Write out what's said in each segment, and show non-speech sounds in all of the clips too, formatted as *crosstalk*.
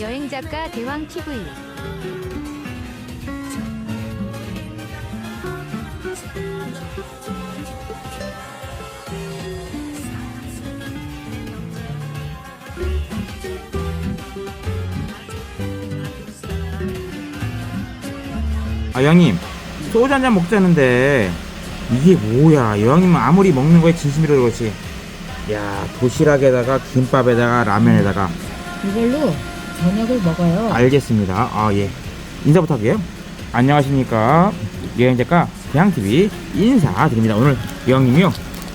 여행작가 대왕 TV 아 형님. 소주 한 잔 먹자는데 이게 뭐야? 여왕님은 아무리 먹는 거에 진심이라 그렇지. 야 도시락에다가 김밥에다가 라면에다가. 이걸로 저녁을 먹어요. 알겠습니다. 아 예. 인사부터 할게요. 안녕하십니까. 여행작가 대항TV 인사드립니다. 오늘 여왕님이요.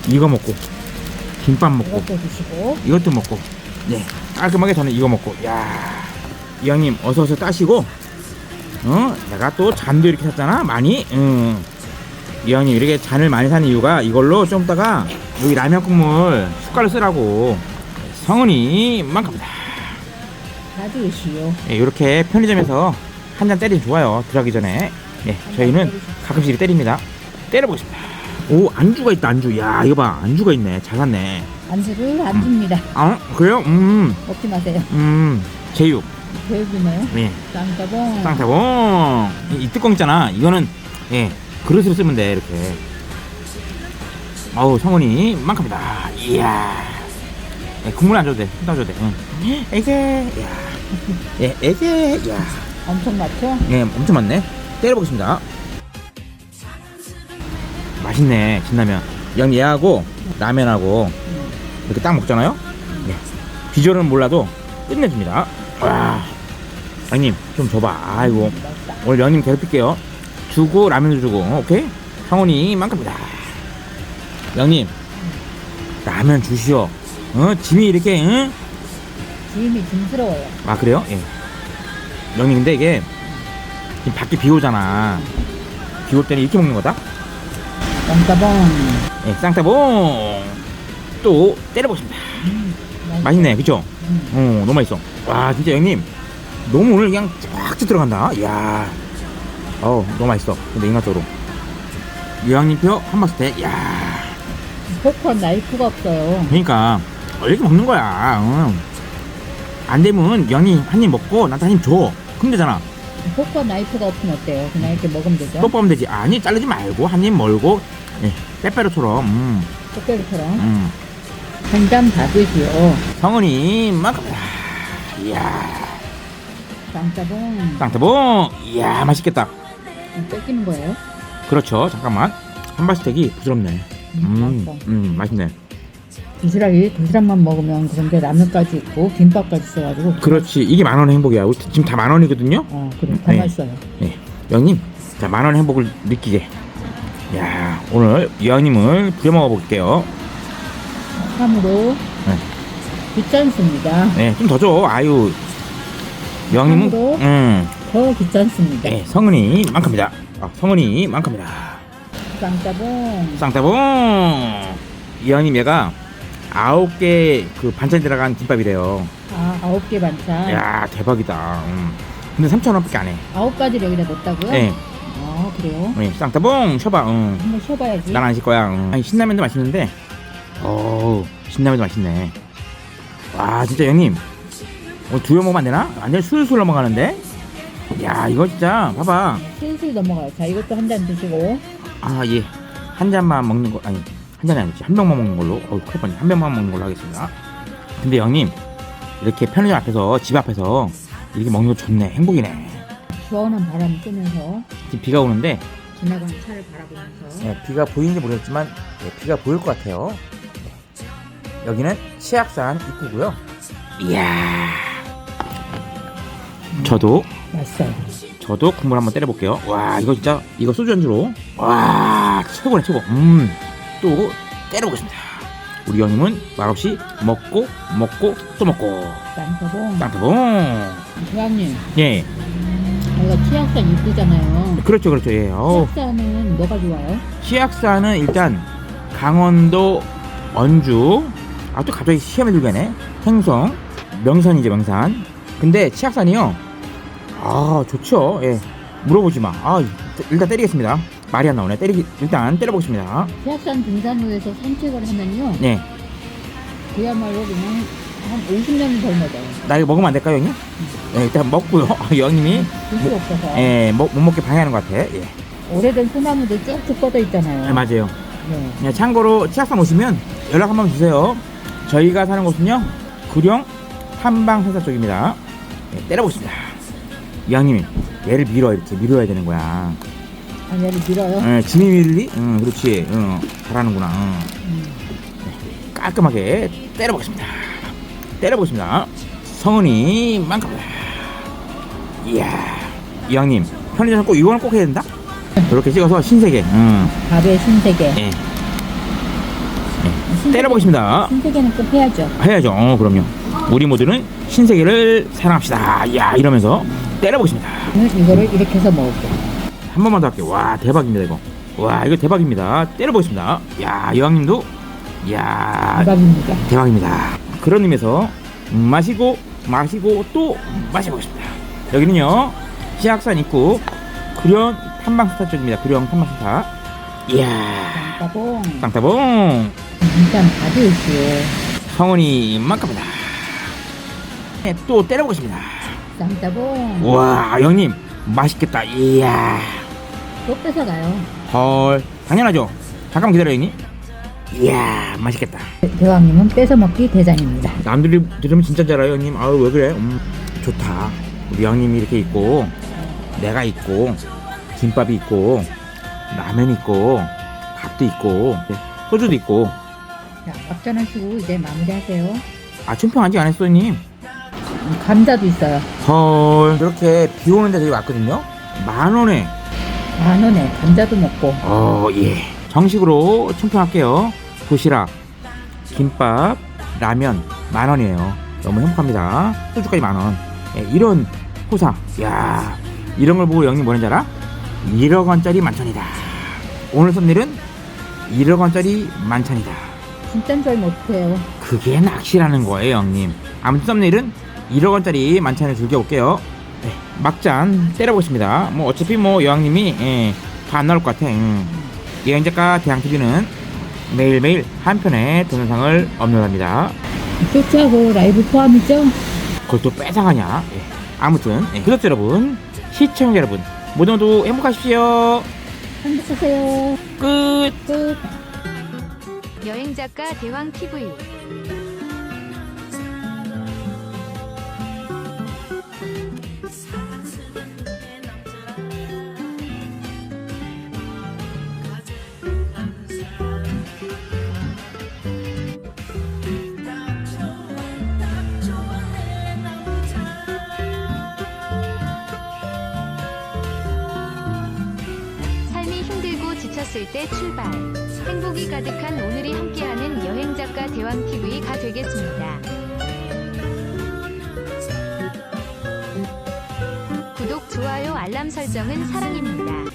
이거 먹고 김밥 먹고 이것도 드시고. 이것도 먹고 네. 깔끔하게 저는 이거 먹고. 야 이왕님 어서 어서 따시고 어 내가 또 잔도 이렇게 샀잖아. 많이. 응. 이왕님 이렇게 잔을 많이 산 이유가 이걸로 좀 이따가 여기 라면 국물 숟갈을 쓰라고 성은이 만 갑니다 다 드시오. 예, 이렇게 편의점에서 한 잔 때리면 좋아요 들어가기 전에 네 저희는 가끔씩 때립니다 때려보겠습니다 오 안주가 있다 안주 야 이거 봐 안주가 있네 잘 샀네 안주를 안 줍니다. 아 그래요 음 먹지 마세요. 음, 제육, 배우기네요. 예, 쌍따봉. 쌍타봉. 이, 이 뚜껑 있잖아. 이거는 예 그릇으로 쓰면 돼 이렇게. 어우 성훈이 만큼이다. 이야. 예, 국물 안 줘도 돼. 손 줘도 돼. 응. 에게, 야, 예, 에게, 야, 엄청 많죠? 예, 엄청 많네. 때려보겠습니다. 맛있네 진라면. 양 얘하고 라면하고 이렇게 딱 먹잖아요. 예. 비주얼은 몰라도 끝내줍니다. 와, 형님 좀 줘봐. 아이고. 오늘 연님 괴롭힐게요. 주고 라면도 주고 오케이? 성훈이 만큼이다. 영님 라면 주시오. 어 짐이 이렇게 응? 주임이 징스러워요. 아 그래요? 예. 영님 근데 이게 지금 밖에 비 오잖아. 비 올 때는 이렇게 먹는 거다. 쌍따봉. 예, 쌍따봉 또 때려보겠습니다. 음, 맛있네, 그쵸? 음. 어, 너무 맛있어. 와, 진짜 형님 너무 오늘 그냥 쫙쫙 들어간다. 이야, 어우, 너무 맛있어. 근데 인간적으로 유황님표 한 박스테, 야, 포크와 나이프가 없어요. 그러니까 어, 이렇게 먹는 거야. 응. 안 되면 영님 한입 먹고 나한테 한 입 줘. 그럼 되잖아. 포크와 나이프가 없으면 어때요? 그냥 이렇게 먹으면 되죠? 또 뽑으면 되지. 아니, 자르지 말고 한 입 멀고, 예, 빼빼로처럼. 음, 꽃게처럼 음. 한잔 받으시오. 성은이만큼. 이야, 쌍따봉. 쌍타봉. 이야, 맛있겠다. 뺏기는 거예요? 그렇죠. 잠깐만. 한박스텍이 부드럽네. 음, 음, 맛있어. 음, 맛있네. 도시락이 도시락만 먹으면 그런데 라면까지 있고 김밥까지 있어가지고 그렇지. 이게 만 원 의 행복이야. 우리 지금 다 만 원이거든요. 어 그래 다 네. 맛있어요. 예. 영님, 자, 만 원의 행복을 느끼게. 야, 오늘 여왕님을 부려 먹어볼게요. 참으로 네. 귀찮습니다. 네, 좀 더 줘. 아유. 여왕님은, 참으로? 음, 더 귀찮습니다. 네, 성은이만큼이다. 아, 성은이만큼이다. 쌍따봉 쌍따봉! 여왕님 얘가 아홉 개 그 반찬 들어간 김밥이래요. 아 아홉 개 반찬 야, 대박이다. 음. 근데 3,000원밖에 안 해. 아홉 가지를 여기다 넣었다고요? 네, 아 그래요? 네, 쌍따봉 쉬어봐. 응. 한번 쉬어봐야지. 난안쉴 거야. 응. 아니, 신라면도 맛있는데, 어우, 신라면도 맛있네. 와, 진짜 형님, 어, 두여 먹으면 안 되나? 완전 술술 넘어가는데? 야, 이거 진짜, 봐봐. 슬슬 넘어가요. 자 이것도 한 잔 드시고 아, 예. 한 잔만 먹는 거, 아니, 한 잔이 아니지. 한 병만 먹는 걸로. 어우, 큰일 뻔해. 한 병만 먹는 걸로 하겠습니다. 근데 형님, 이렇게 편의점 앞에서, 집 앞에서, 이렇게 먹는 거 좋네. 행복이네. 시원한 바람 쐬면서 지금 비가 오는데, 지나가는 차를 바라보면서 네, 비가 보이는지 모르겠지만 네, 비가 보일 것 같아요. 네. 여기는 치악산 입구고요. 이야. 저도 맛있어요. 저도 국물 한번 때려볼게요. 와 이거 진짜 이거 소주 안주로 와 최고네 최고. 음 또 때려보겠습니다. 우리 형님은 말없이 먹고 먹고 또 먹고 쌍따봉 땅따봉. 부장님 예 여기가 치악산 입구잖아요. 그렇죠 그렇죠 예. 어우. 치악산은 뭐가 좋아요? 치악산은 일단 강원도 언주 아 또 갑자기 시험에 들게 네 행성 명산이죠 명산 근데 치악산이요 아 좋죠 예 물어보지 마아 일단 때리겠습니다 말이 안 나오네 때리 일단 때려보겠습니다 치악산 등산로에서 산책을 하면요 네 그야말로 그냥 한 50년은 덜 먹어요. 나 이거 먹으면 안 될까요, 형님? 네, 일단 먹고요. *laughs* 형님이 줄 수가 없어서. 예, 먹, 못 먹게 방해하는 것 같아. 예. 오래된 소나무들 쭉쭉 뻗어 있잖아요. 네, 맞아요. 네. 예, 참고로 치악산 오시면 연락 한번 주세요. 저희가 사는 곳은요, 구령 한방회사 쪽입니다. 예, 때려보겠습니다. 이왕님이 얘를 밀어 이렇게 밀어야 되는 거야. 아, 얘를 밀어요. 예, 짐이 밀리? 응, 그렇지. 응, 잘하는구나. 응. 음. 깔끔하게 때려보겠습니다. 때려보겠습니다. 성은이 만큼다. 이야, 이왕님 편의점 꼭 이거는 꼭 해야 된다. 이렇게 찍어서 신세계. 응, 밥의 신세계. 예, 신세계- 때려보겠습니다. 신세계는 꼭 해야죠. 해야죠. 어, 그럼요. 우리 모두는 신세계를 사랑합시다. 이야, 이러면서 때려보겠습니다. 이거를 이렇게 해서 먹을게요. 한 번만 더 할게요. 와, 대박입니다, 이거. 와, 이거 대박입니다. 때려보겠습니다. 야, 이왕님도, 야, 대박입니다. 대박입니다. 그런 의미에서 음, 마시고 마시고 또 마셔보겠습니다. 여기는요 시악산 입구 구령 탐방스타 쪽입니다. 구령 탐방스타. 이야 따봉. 땅따봉 일단 받을게요. 성은이 만큼이다. 네, 또 때려보겠습니다. 쌍따봉. 와 형님 맛있겠다. 이야 또 뺏어가요. 헐 당연하죠. 잠깐만 기다려 형님. 이야 맛있겠다. 대왕님은 뺏어 먹기 대장입니다. 남들이 들으면 진짜 잘 알아요 형님 아유 왜 그래 음, 좋다 우리 형님이 이렇게 있고 내가 있고 김밥이 있고 라면 있고 밥도 있고 네, 소주도 있고 자, 앞전 하시고 이제 마무리하세요. 아 춘평 아직 안 했어 형님 음, 감자도 있어요. 헐 이렇게 비 오는 데 저기 왔거든요 만 원에 만 원에 감자도 먹고. 어 예. 정식으로 춘평할게요. 도시락 김밥 라면 만 원이에요. 너무 행복합니다. 소주까지 만 원. 예, 이런 호사. 야 이런 걸 보고 형님 뭐라는지 알아? 1억 원짜리 만찬이다. 오늘 섭일은 1억 원짜리 만찬이다. 진짠 줄 알면 어떡해요. 그게 낚시라는 거예요 형님. 아무튼 썸네일은 1억 원짜리 만찬을 즐겨볼게요 네, 막잔 때려보겠습니다 뭐 어차피 뭐 여왕님이 예, 다안 나올 것 같아 음. 여행작가 대항TV는 매일매일 한 편의 동영상을 업로드합니다 쇼츠하고 라이브 포함이죠? 그걸 또 뺏어가냐 예. 아무튼 예, 구독자 여러분 시청자 여러분 모두 모두 행복하십시오 행복하세요. 끝 끝. 여행 작가 대왕 TV 때 출발. 행복이 가득한 오늘이 함께하는 여행 작가 대왕 TV가 되겠습니다. 구독, 좋아요, 알람 설정은 사랑입니다.